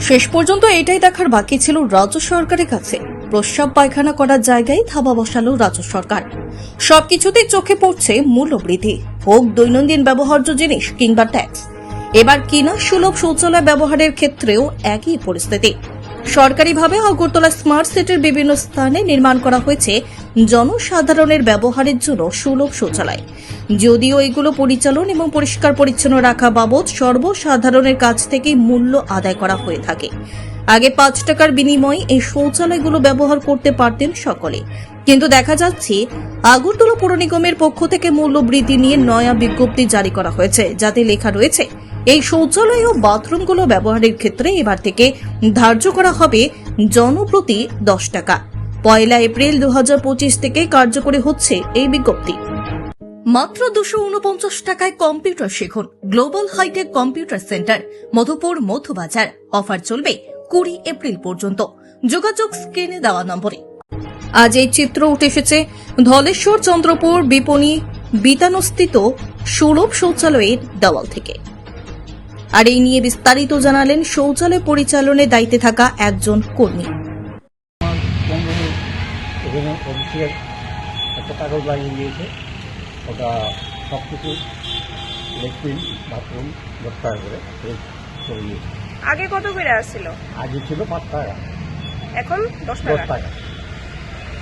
শেষ পর্যন্ত এটাই দেখার বাকি ছিল রাজ্য সরকারের কাছে। প্রস্রাব পায়খানা করার জায়গায় থাবা বসালো রাজ্য সরকার। সবকিছুতেই চোখে পড়ছে মূল্যবৃদ্ধি হোক দৈনন্দিন ব্যবহার্য জিনিস কিংবা ট্যাক্স এবার কিনা সুলভ শৌচালয় ব্যবহারের ক্ষেত্রেও একই পরিস্থিতি। সরকারিভাবে আগরতলা স্মার্ট সিটির বিভিন্ন স্থানে নির্মাণ করা হয়েছে জনসাধারণের ব্যবহারের জন্য সুলভ শৌচালয়। যদিও এগুলো পরিচালন এবং পরিষ্কার পরিচ্ছন্ন রাখা বাবদ সর্বসাধারণের কাছ থেকে মূল্য আদায় করা হয়ে থাকে। আগে পাঁচ টাকার বিনিময়ে এই শৌচালয়গুলো ব্যবহার করতে পারতেন সকলে। কিন্তু দেখা যাচ্ছে, আগরতলা পৌর নিগমের পক্ষ থেকে মূল্য বৃদ্ধি নিয়ে নয়া বিজ্ঞপ্তি জারি করা হয়েছে, যাতে লেখা রয়েছে, এই শৌচালয় ও বাথরুমগুলো ব্যবহারের ক্ষেত্রে এবার থেকে ধার্য করা হবে জনপ্রতি দশ টাকা। পয়লা এপ্রিল দু হাজার পঁচিশ থেকে কার্যকরী হচ্ছে এই বিজ্ঞপ্তি। মাত্র দুশো উনপঞ্চাশ টাকায় কম্পিউটার শিখুন। Global hi-tech computer centre, Madhupur Madhubazar offer চলবে কুড়ি এপ্রিল পর্যন্ত। যোগাযোগ স্ক্রিনে দেওয়া নম্বরে। আজ এই চিত্র উঠে এসেছে ধলেশ্বর চন্দ্রপুর বিপণী বিতানস্থিত সুলভ শৌচালয়ের দেওয়াল থেকে। আর এই নিয়ে বিস্তারিত জানালেন শৌচালয় পরিচালনের দায়িত্বে থাকা একজন কর্মী। এখানে অফিসের একটা কাগজ লাগিয়ে দিয়েছে। ওটা সব কিছু লেট্রিন বাথরুম দশ টাকা করে করে দিয়েছে। আগে কত করে আসছিল? আগে ছিল পাঁচ টাকা। এখন দশ দশ টাকা? টাকা।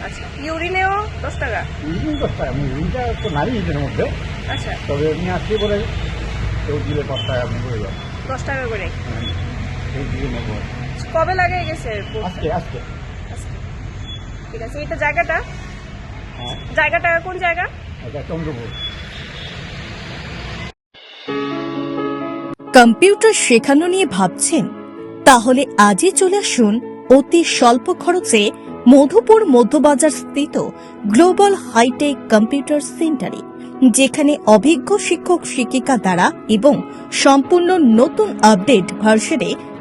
আচ্ছা ইউরিনেও দশ টাকা? ইউরিন দশ টাকা ইউরিনটা তো এদের মধ্যে। আচ্ছা। তবে এমনি আসলে বলে কেউ দিলে পাঁচ টাকা করে দশ টাকা করে? নেব। কবে লাগে গেছে? আজকে আজকে। ঠিক আছে এটা জায়গাটা? হ্যাঁ। জায়গাটা কোন জায়গা? চন্দ্রপুর। কম্পিউটার শেখানো নিয়ে ভাবছেন? তাহলে আজই চলে আসুন অতি স্বল্প খরচে মধুপুর মধ্যবাজার স্থিত গ্লোবাল হাইটেক কম্পিউটার সেন্টারে যেখানে অভিজ্ঞ শিক্ষক শিক্ষিকা দ্বারা এবং সম্পূর্ণ নতুন আপডেট ভার্সনে